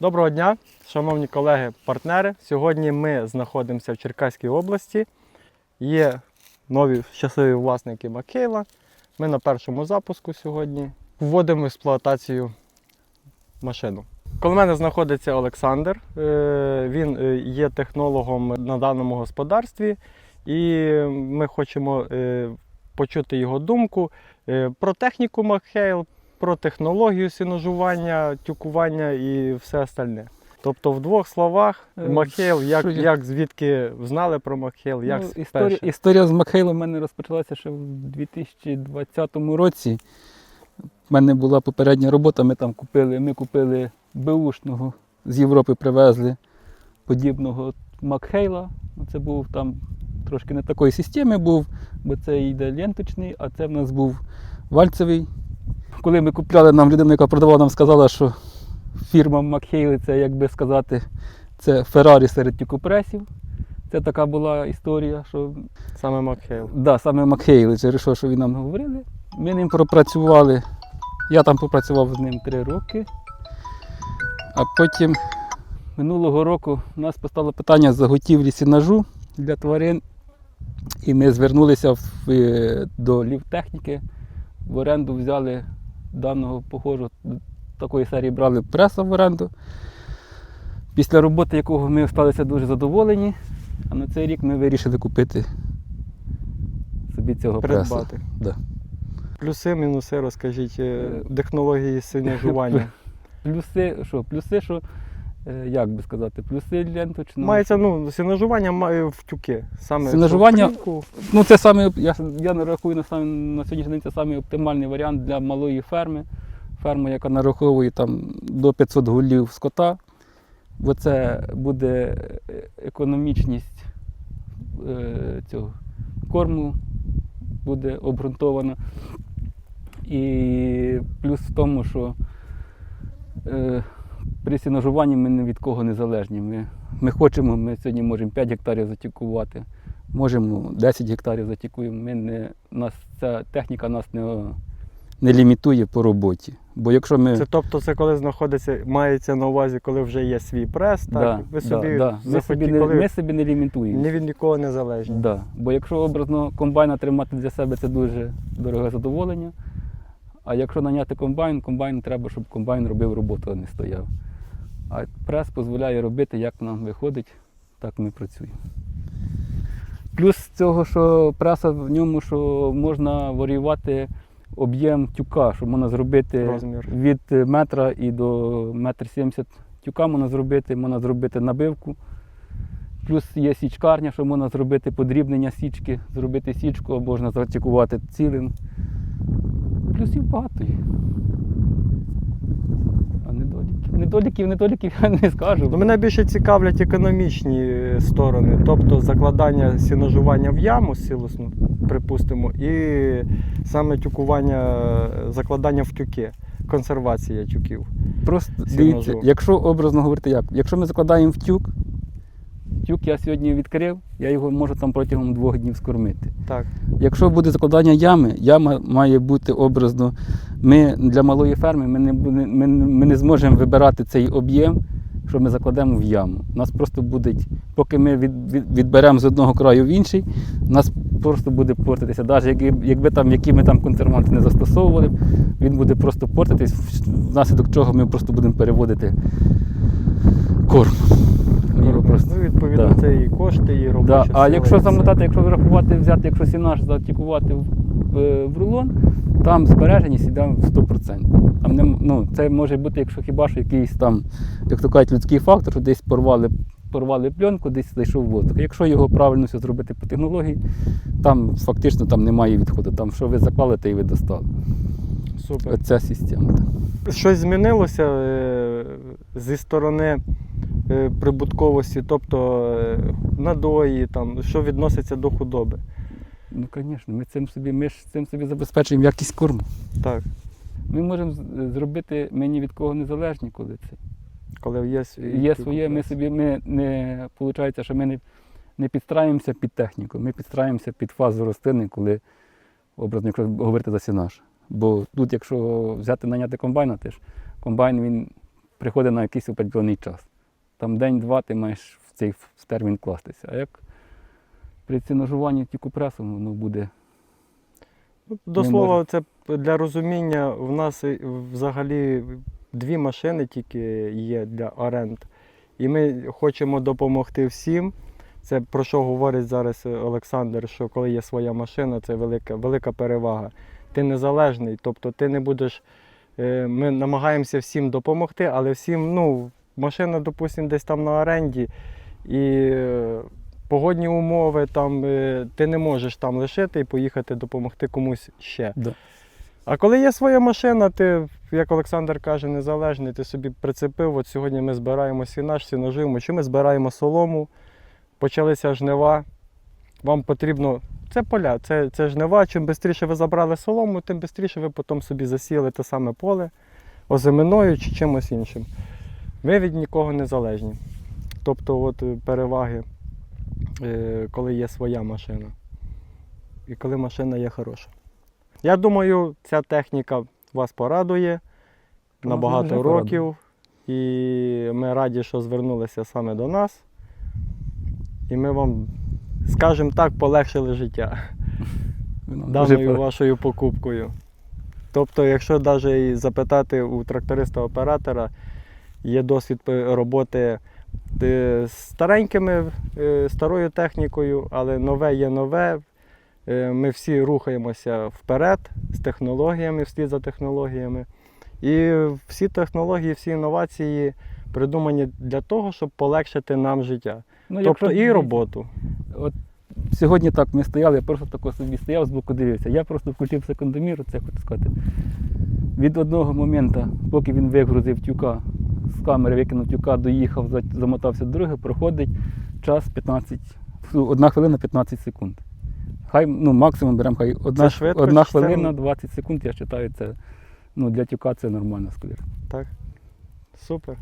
Доброго дня, шановні колеги-партнери. Сьогодні ми знаходимося в Черкаській області. Є нові щасливі власники Макейла. Ми на першому запуску сьогодні вводимо в експлуатацію машину. Коло мене знаходиться Олександр. Е, Він е, є технологом на даному господарстві, і ми хочемо е, почути його думку про техніку Макхейл, про технологію сіножування, тюкування і все остальне. Тобто, в двох словах, Е, Макхейл, як, я- як звідки знали про Макхейл, як Ну, історія, історія з Макхейлом в мене розпочалася ще в 2020 році. У мене була попередня робота, ми там купили, ми купили Беушного, з Європи привезли подібного Макхейла. Ну, Це був там трошки не такої системи був, бо це йде ленточний, а це в нас був вальцевий. Коли ми купляли, нам людина, яка продавала, нам сказала, що фірма Макхейли це, як би сказати, це Феррарі серед тюкопресів. Це така була історія, що Саме Макхейл. да, саме Макхейли, через що, що він нам говорили. Ми ним пропрацювали. Я там попрацював з ним три роки. А потім минулого року у нас постало питання заготівлі сінажу для тварин. І ми звернулися в, е, до лівтехніки. В оренду взяли даного похожу такої серії брали преса в оренду. Після роботи якого ми залишилися дуже задоволені. А на цей рік ми вирішили купити собі цього преса. Придбати. Да. Плюси, мінуси, розкажіть, е, Е, технології синежування. Плюси, що? Плюси, що, як би сказати, плюси ленточного. Мається, ну, синежування має в тюки. Саме в. Ну, це саме, я, я не рахую на, сам, на сьогоднішній день це саме оптимальний варіант для малої ферми. Ферма, яка нараховує там, до 500 голів скота. Бо це буде е, економічність е, цього корму буде обґрунтована. І плюс в тому, що е, при сіножуванні ми ні від кого не залежні. Ми, ми хочемо, ми сьогодні можемо 5 гектарів затікувати, можемо 10 гектарів затікуємо. Ми не, нас, ця техніка нас не, не лімітує по роботі. Бо якщо ми Це тобто це коли знаходиться, мається на увазі, коли вже є свій прес, так? да, ви собі, да, ми, собі не, коли ми собі не лімітуємо. ні від нікого не залежні. Да. Бо якщо образно комбайна тримати для себе, це дуже дороге задоволення. А якщо наняти комбайн, комбайн треба, щоб комбайн робив роботу, а не стояв. А прес дозволяє робити, як нам виходить, так ми працюємо. Плюс цього, що преса в ньому, що можна варіювати об'єм тюка, що можна зробити Розмір. від метра і до метр сімдесят тюка можна зробити, можна зробити набивку. Плюс є січкарня, що можна зробити подрібнення січки, зробити січку або можна затікувати цілим. Плюсів багато є. А недоліків? Недоліків, недоліків я не скажу. Ну, мене більше цікавлять економічні сторони, тобто закладання сіножування в яму силосну, припустимо, і саме тюкування, закладання в тюки, консервація тюків. Просто Сіножу. дивіться, якщо образно говорити як, якщо ми закладаємо в тюк, тюк я сьогодні відкрив, я його можу там протягом двох днів скормити. Так. Якщо буде закладання ями, яма має бути образно. Ми для малої ферми ми не, буде- ми, ми не зможемо вибирати цей об'єм, що ми закладемо в яму. У нас просто буде, поки ми від, від, відберемо з одного краю в інший, у нас просто буде портитися. Навіть якби, якби там, які ми там консерванти не застосовували, він буде просто портитись, внаслідок чого ми просто будемо переводити корм. Просто- Ну, відповідно, да. це і кошти, і робоча Да. сила, А і якщо все. замотати, якщо врахувати, взяти, якщо сінаж затікувати в, в, в рулон, там збереженість йде в 100%. Там не, ну, це може бути, якщо хіба що якийсь там, як то кажуть, людський фактор, що десь порвали, порвали пленку, десь зайшов воздух. Якщо його правильно все зробити по технології, там фактично там немає відходу. Там що ви заклали, те і ви достали. Супер. Оця система. Щось змінилося е, зі сторони е, прибутковості, тобто е, надої, там, що відноситься до худоби. Ну, звісно, ми цим собі, ми ж цим собі забезпечуємо якість корму. Так, Ми можемо зробити, ми ні від кого не залежні, коли це. коли є Є своє, ми собі ми не виходить, що ми не, не підстраємося під техніку, ми підстраємося під фазу рослини, коли образно, якщо говорити за сінаж. Бо тут, якщо взяти наняти комбайна, теж комбайн він приходить на якийсь определений час. Там день-два ти маєш в цей в термін кластися. А як при ціножуванні тікупресом воно буде. Ну, До Не слова, може. це для розуміння, в нас взагалі дві машини тільки є для оренд. І ми хочемо допомогти всім. Це про що говорить зараз Олександр, що коли є своя машина, це велика, велика перевага. Ти незалежний, тобто ти не будеш. е, Ми намагаємося всім допомогти, але всім, ну, машина, допустимо, десь там на оренді, і е, погодні умови, там, е, ти не можеш там лишити і поїхати допомогти комусь ще. Да. А коли є своя машина, ти, як Олександр каже, незалежний, ти собі прицепив. От сьогодні ми збираємо сінаш, сіноживимо, чи ми збираємо солому, почалися жнива. Вам потрібно. Це поля, це, це жнива. Чим швидше ви забрали солому, тим швидше ви потім собі засіяли те саме поле озиминою чи чимось іншим. Ви від нікого не залежні. Тобто, от е, переваги, е, коли є своя машина. І коли машина є хороша. Я думаю, ця техніка вас порадує на багато років. І ми раді, що звернулися саме до нас. І ми вам, скажімо так, полегшили життя даною вашою покупкою. Тобто, якщо навіть запитати у тракториста-оператора, є досвід роботи е, з старенькими, е, старою технікою, але нове є нове. Е, Ми всі рухаємося вперед з технологіями, вслід за технологіями. І всі технології, всі інновації придумані для того, щоб полегшити нам життя. Ну, Тобто і роботу. От сьогодні так ми стояли, я просто тако собі стояв з боку дивився. Я просто включив секундомір, це хочу сказати. Від одного моменту, поки він вигрузив тюка, з камери викинув тюка, доїхав, замотався до друге, проходить час 15, фу, одна хвилина 15 секунд. Хай ну, максимум беремо, хай одна, швидко, одна чи це- хвилина 20 секунд, я вважаю, це ну, для тюка це нормально скоріше. Так? Супер.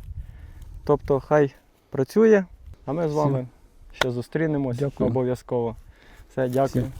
Тобто, хай працює, а ми з Всім. вами ще зустрінемось Дякую. обов'язково. Все, дякую. Всім.